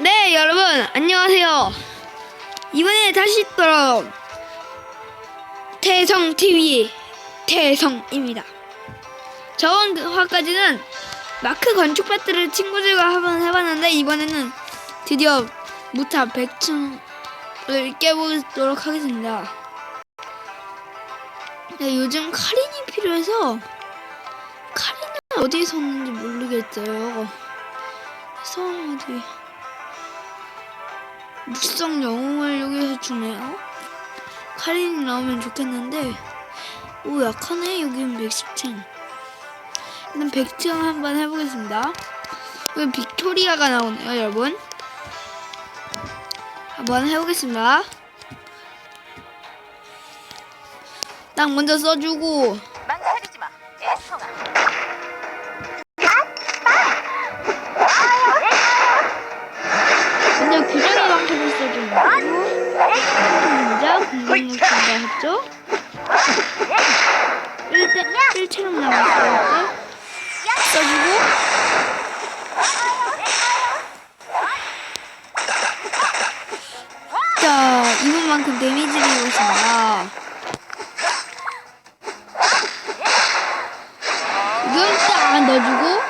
네, 여러분, 안녕하세요. 이번에 다시 돌아온 태성TV 태성입니다. 저번 화까지는 마크 건축 파트를 친구들과 한번 해봤는데, 이번에는 드디어 무탑 100층을 깨보도록 하겠습니다. 네, 요즘 카린이 필요해서, 카린은 어디서 었는지 모르겠어요. 그래서 어디. 묵성 영웅을 여기서 주네요. 카린이 나오면 좋겠는데, 오, 약하네. 여긴 110층. 일단 100층 한번 해보겠습니다. 여기 빅토리아가 나오네요, 여러분. 한번 해보겠습니다. 딱 먼저 써주고, 자, 이분만큼 데미지를 입었습니다. 이걸 딱 넣어주고,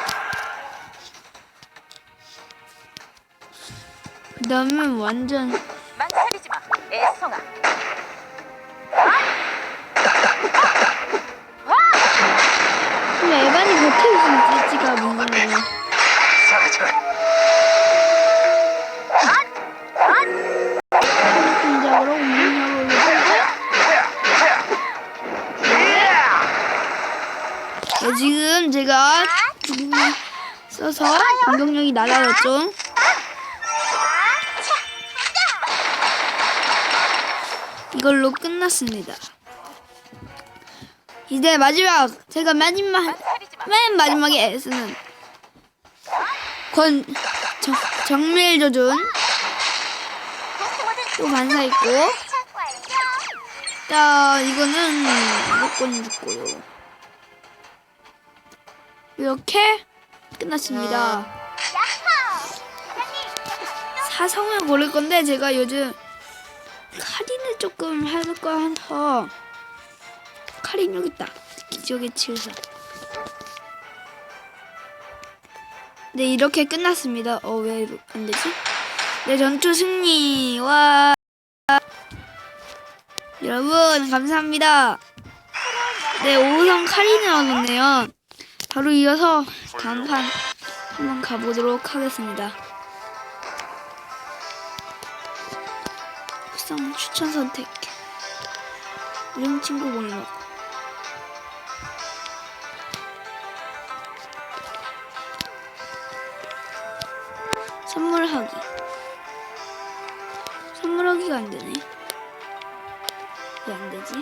그 다음에 완전 망설이지 마, 애청아. 지금 제가 죽음을 써서 공격력이 낮아졌죠. 이걸로 끝났습니다. 이제 마지막 제가 마지막. 맨 마지막에 쓰는 권 정, 정밀 조준 또 반사 있고 자 이거는 무조건 죽고요 이렇게 끝났습니다 사성을 고를 건데 제가 요즘 카린을 조금 할까 해서 카린 여기 있다 기적의 치유사 네 이렇게 끝났습니다. 어 왜 안 되지? 네 전투 승리 와 여러분 감사합니다. 네 5성 카린을 얻었네요. 바로 이어서 다음 판 한번 가보도록 하겠습니다. 구성 추천 선택 이름 친구 목록 선물하기 선물하기가 안 되네 왜 안 되지?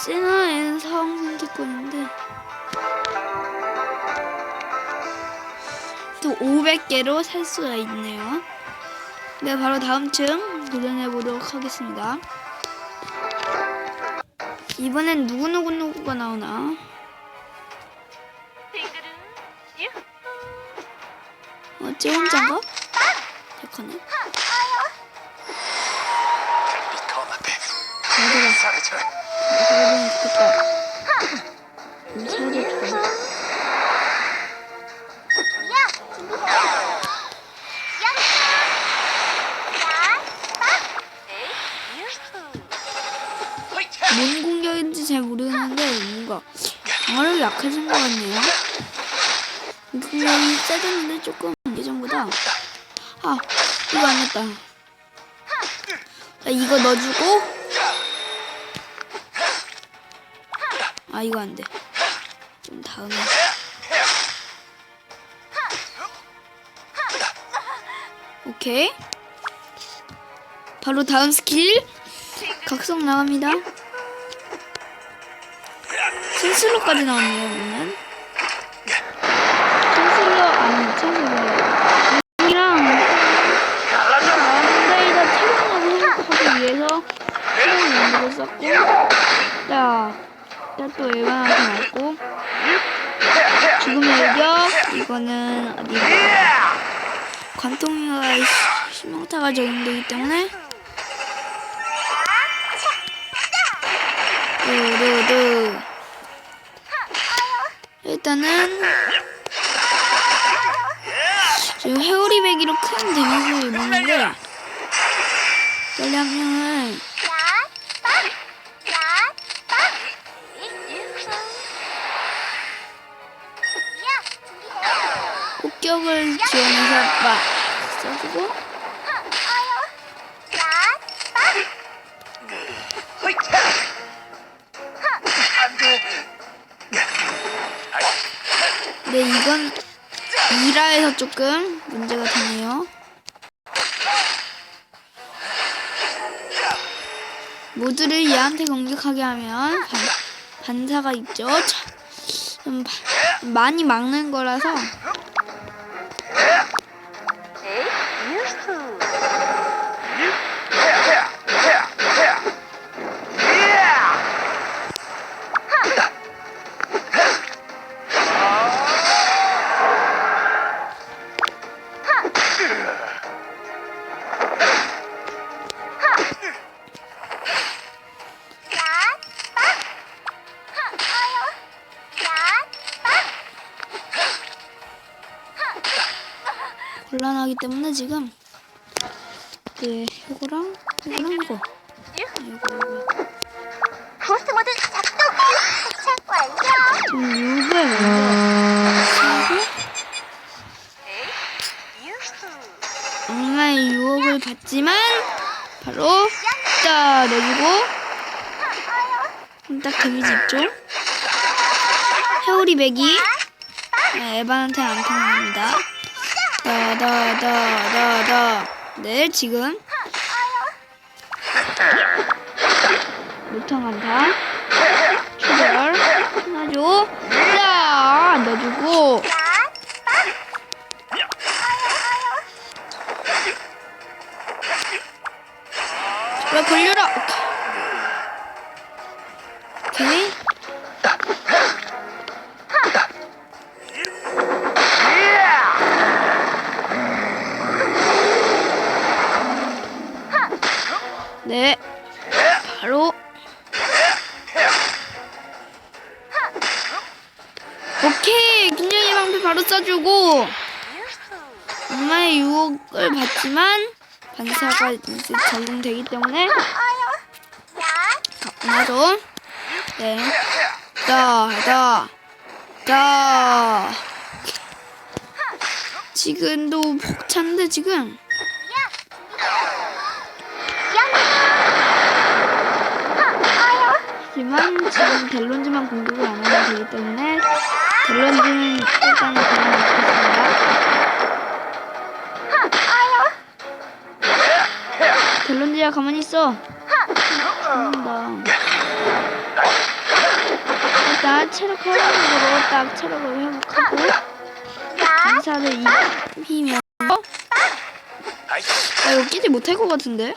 세나앤 사왕 선택권인데 또 500개로 살 수가 있네요. 네, 바로 다음 층 도전해 보도록 하겠습니다. 이번엔 누구누구누구가 나오나? 어, 쟤 혼자인가? 잠깐만. 얘들아, 뭔 공격인지 잘 모르겠는데 뭔가 방어력이 약해진 것 같네요. 공격력이 세졌는데 조금 예전보다 아 이거 안 했다. 자 이거 넣어주고 아 이거 안 돼. 좀 다음에 오케이 바로 다음 스킬 각성 나갑니다. 신슬로까지 나왔네요, 보면. 신슬로, 아니, 신슬로. 이랑, 나왔는데, 일단 체력력을 생각하고 이거 썼고 자, 또 일반한테 맞고 죽음의 일격 이거는 어디 관통이가 시- 신명타가 적용되기 때문에 두두두 일단은 지금 회오리 배기로 큰 데미지를 입었는데 빨리 한 명은 폭격을 지원해서 막 써주고. 네 이건 이라에서 조금 문제가 되네요. 모두를 얘한테 공격하게 하면 반, 반사가 있죠. 자, 좀 바- 많이 막는 거라서 하기 때문에 지금 네 이거랑 이거랑 이거 이거 이거. 부스트 모드 작동 완료 먼저 하고 엄마의 유혹을 받지만 바로 딱 내주고 딱 데미지 있죠? 해오리 배기 네, 에반한테 안 통합니다 다다다다다 네 지금. 무통한다 출발. 하나줘 딱 넣어주고. 그래 걸려라 바로 쏴주고 엄마의 유혹을 받지만 반사가 이제 적용되기 때문에 하나도 네. 네다다다 지금도 벅찬데 지금? 하지만 지금 델론즈만 공격을 안 하면 되기 때문에 델론즈는 일단 그냥 놓겠습니다. 델론즈야 가만히 있어. 죽는다. 일단 체력 회복으로 딱 체력을 회복하고 반사를 입히면서 아 이거 끼지 못할 것 같은데?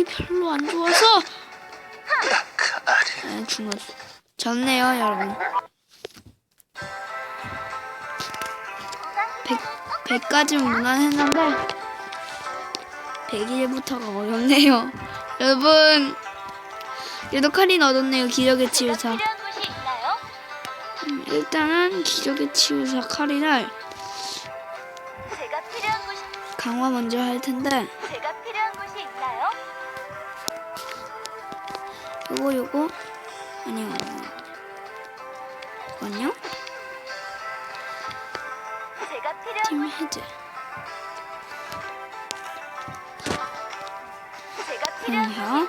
스킬이 별로 안 좋아서 아, 죽었어. 졌네요, 여러분. 100, 100까지는 무난했는데 101부터가 어렵네요. 여러분, 그래도 칼인 얻었네요. 기적의 치유사. 음, 일단은 기적의 치유사 칼인을 제가 필요한 곳이 강화 먼저 할 텐데 요거 요거? 아니요 이건요? 제가 필요한 팀 아니요. 있나요?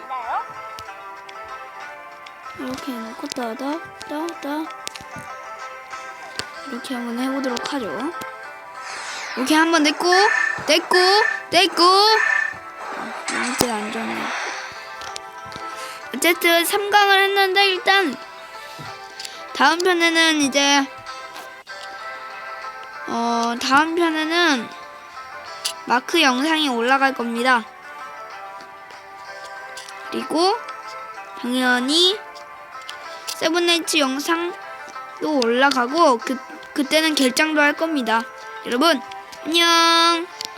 이렇게 해놓고 따다 따다 이렇게 한번 해보도록 하죠. 이렇게 한번 냈고 냈고 냈고. 이제 안 좋네 어쨌든 3강을 했는데 일단 다음 편에는 이제 어 다음 편에는 마크 영상이 올라갈 겁니다. 그리고 당연히 세븐에이츠 영상도 올라가고 그 그때는 결장도 할 겁니다. 여러분 안녕.